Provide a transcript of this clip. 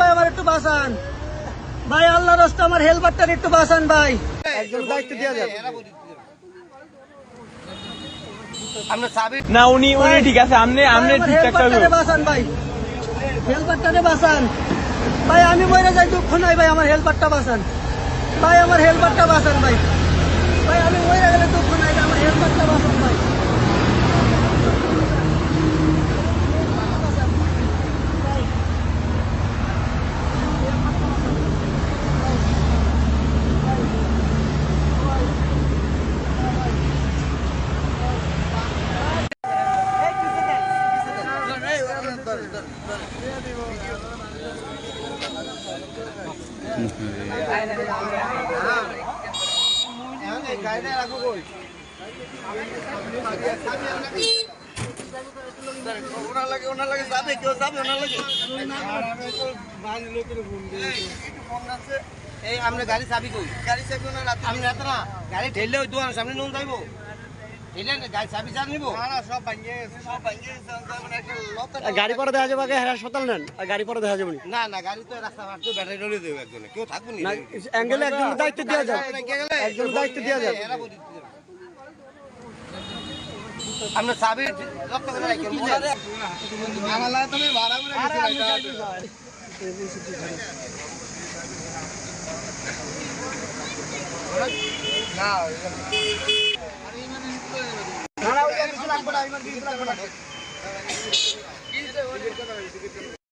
ভাই আমার একটু বাঁচান। ভাই আল্লাহ রাস্তা আমার হেলপারটার একটু বাঁচান ভাই। একজন দায়িত্ব দেওয়া যাবে। না উনি উনি ঠিক আছে আপনি আপনি আমার ঠিকঠাক বাঁচান ভাই। হেলপারটারে বাঁচান। ভাই আমি মরে যাই দুঃখ নাই ভাই আমার হেলপারটা বাঁচান। ভাই আমার হেলপারটা বাঁচান ভাই। ভাই আমি মরে গেলে দুঃখ নাই ভাই, আমার হেলপারটা বাঁচান ভাই ওনার লাগে ওনার লাগে যাবে কেউ যাবে ওনার লাগে এই আমরা গাড়ি চাবি কই? গাড়ি চাবি ওনার না গাড়ি ঠেললে ওই দোকানের সামনে নুন যাইবো গাড়ি চাবি পরে দেখা যাবে আগে হাসপাতাল নেন আর গাড়ি পরে দেখা যাবে না। না না গাড়ি তো রাস্তা ফাটতো ব্যাটারি ডলে দেবে একজনে কেউ থাকব নি। না অ্যাঙ্গেলে একজন দায়িত্ব দেওয়া যাবে। একজন দায়িত্ব দেওয়া যাবে। আমরা সাবির রক্ত করে রাখি আমার লাগে তুমি ভাড়া করে না টাইমার দিয়ে